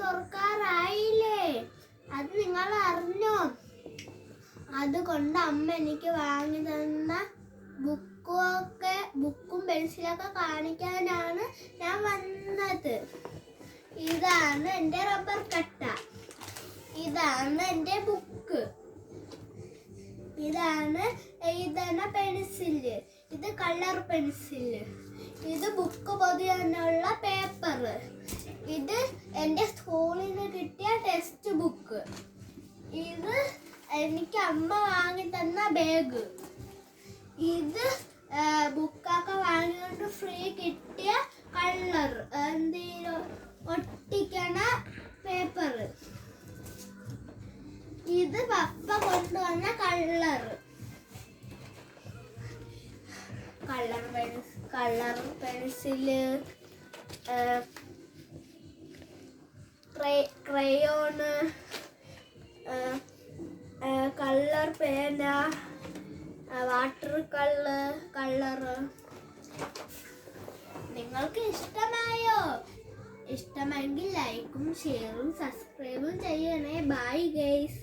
തുറക്കാറായില്ലേ? അത് നിങ്ങൾ അറിഞ്ഞോ അതുകൊണ്ട് അമ്മ എനിക്ക് വാങ്ങി തന്ന ബുക്കൊക്കെ ബുക്കും പെൻസിലൊക്കെ കാണിക്കാനാണ് ഞാൻ വന്നത്. ഇതാണ് എന്റെ റബ്ബർ കട്ട. ഇതാണ് എന്റെ ബുക്ക് ഇതാണ് ഇതാണ് പെൻസിൽ ഇത് കളർ പെൻസിൽ ഇത് ബുക്ക് പൊതിയാനുള്ള പേപ്പർ എനിക്ക് അമ്മ വാങ്ങി തന്ന ബാഗ് ഇത് ബുക്കൊക്കെ വാങ്ങിക്കൊണ്ട് ഫ്രീ കിട്ടിയ കളർ എന്തേലും ഒട്ടിക്കണ പേപ്പർ ഇത് പപ്പ കൊണ്ടുവന്ന colour colour colour pencil crayon പേന വാട്ടർ കളർ കളറ് നിങ്ങൾക്ക് ഇഷ്ടമായോ? ഇഷ്ടമെങ്കിൽ ലൈക്കും ഷെയറും സബ്സ്ക്രൈബും ചെയ്യണേ. Bye guys